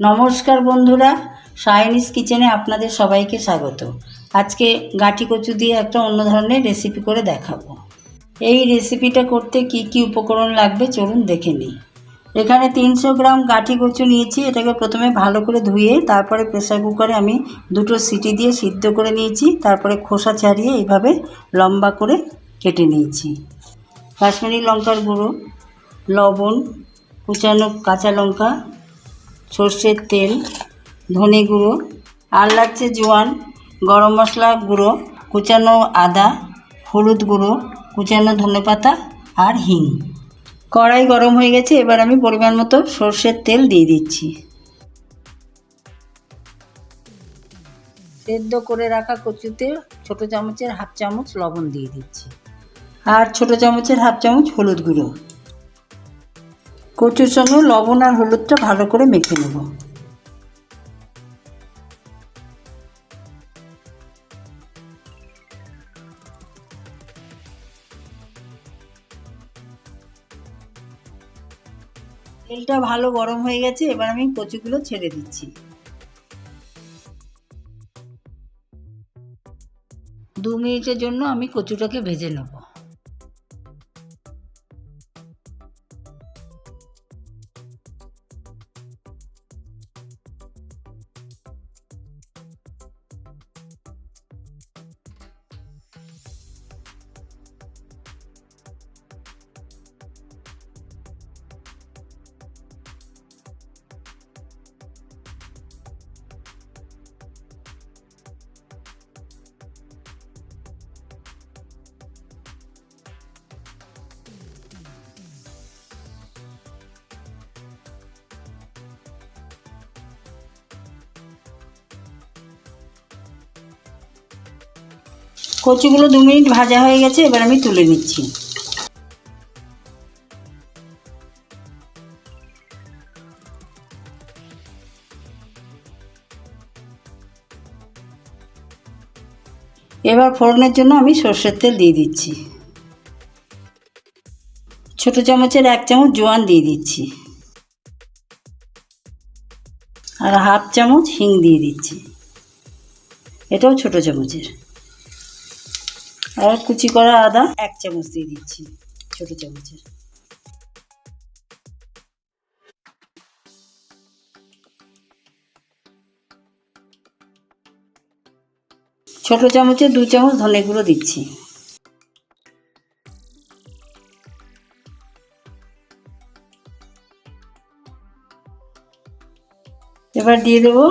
নমস্কার বন্ধুরা সায়নিস কিচেনে আপনাদের সবাইকে স্বাগত। আজকে গাঁটি কচু দিয়ে একটা অন্য ধরনের রেসিপি করে দেখাবো। এই রেসিপিটা করতে কি কি উপকরণ লাগবে চলুন দেখে নিই। এখানে তিনশো গ্রাম গাঁটি কচু নিয়েছি, এটাকে প্রথমে ভালো করে ধুয়ে তারপরে প্রেসার কুকারে আমি দুটো সিটি দিয়ে সিদ্ধ করে নিয়েছি, তারপরে খোসা ছাড়িয়ে এইভাবে লম্বা করে কেটে নিয়েছি। কাশ্মীরি লঙ্কার গুঁড়ো, লবণ, কুচানো কাঁচা লঙ্কা সর্ষের তেল, ধনে গুঁড়ো আর লাগছে জোয়ান, গরম মশলা গুঁড়ো, কুচানো আদা, হলুদ গুঁড়ো, কুচানো ধনেপাতা আর হিং। কড়াই গরম হয়ে গেছে, এবার আমি পরিমাণ মতো সর্ষের তেল দিয়ে দিচ্ছি। সেদ্ধ করে রাখা কচুতে ছোট চামচের হাফ চামচ লবণ দিয়ে দিচ্ছি। আর ছোট চামচের হাফ চামচ হলুদ গুঁড়ো। কচুর সঙ্গে লবণ আর হলুদটা ভালো করে মেখে নেব। তেলটা ভালো গরম হয়ে গেছে, এবার আমি কচুগুলো ছেড়ে দিচ্ছি। দু মিনিটের জন্য আমি কচুটাকে ভেজে নেব। কচুগুলো দু মিনিট ভাজা হয়ে গেছে, এবার আমি তুলে নিচ্ছি। এবার ফোড়নের জন্য আমি সর্ষের তেল দিয়ে দিচ্ছি। ছোট চামচের এক চামচ জোয়ান দিয়ে দিচ্ছি। আর হাফ চামচ হিং দিয়ে দিচ্ছি। এটাও ছোট চামচের। আর কুচি করা আদা। এক চামচ দিয়ে দিচ্ছি ছোট চামচের। ছোট চামচে দু চামচ ধনে গুঁড়ো দিচ্ছি। এবার দিয়ে দেবো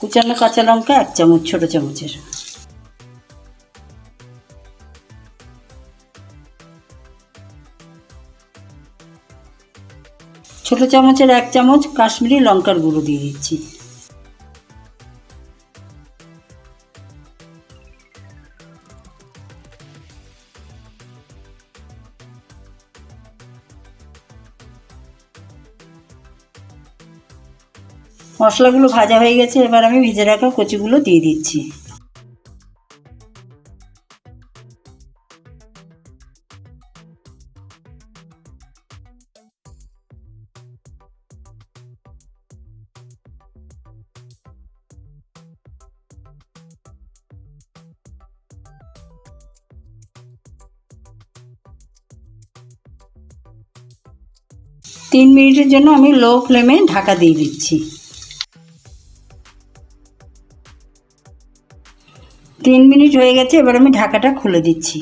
কুচানো কাঁচা লঙ্কা এক চামচ ছোট চামচের। ছোট চামচের এক চামচ কাশ্মীরি লঙ্কার গুঁড়ো দিয়ে দিচ্ছি। মশলাগুলো ভাজা হয়ে গেছে, এবার আমি ভেজে রাখা কচিগুলো দিয়ে দিচ্ছি। তিন মিনিটের জন্য আমি লো ফ্লেমে ঢাকা দিয়ে দিচ্ছি। তিন মিনিট হয়ে গেছে, এবার আমি ঢাকাটা খুলে দিচ্ছি।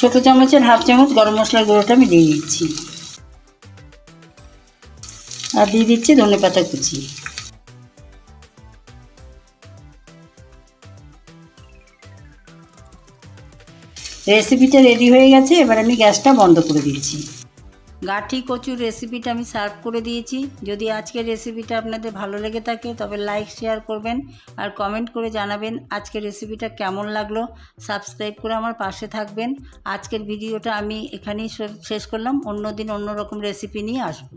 ছোট চামচের হাফ চামচ গরম মশলার গুঁড়োটা আমি দিয়ে দিচ্ছি। আর দিয়ে দিচ্ছি ধনে পাতা কুচি। রেসিপিটা রেডি হয়ে গেছে, এবার আমি গ্যাসটা বন্ধ করে দিচ্ছি। গাঠি, কচুর রেসিপিটা আমি সার্ভ করে দিয়েছি। যদি আজকের রেসিপিটা আপনাদের ভালো লেগে থাকে, তবে লাইক শেয়ার করবেন আর কমেন্ট করে জানাবেন আজকের রেসিপিটা কেমন লাগল। সাবস্ক্রাইব করে আমার পাশে থাকবেন। আজকের ভিডিওটা আমি এখানেই শেষ করলাম। অন্য দিন অন্য রকম রেসিপি নিয়ে আসব।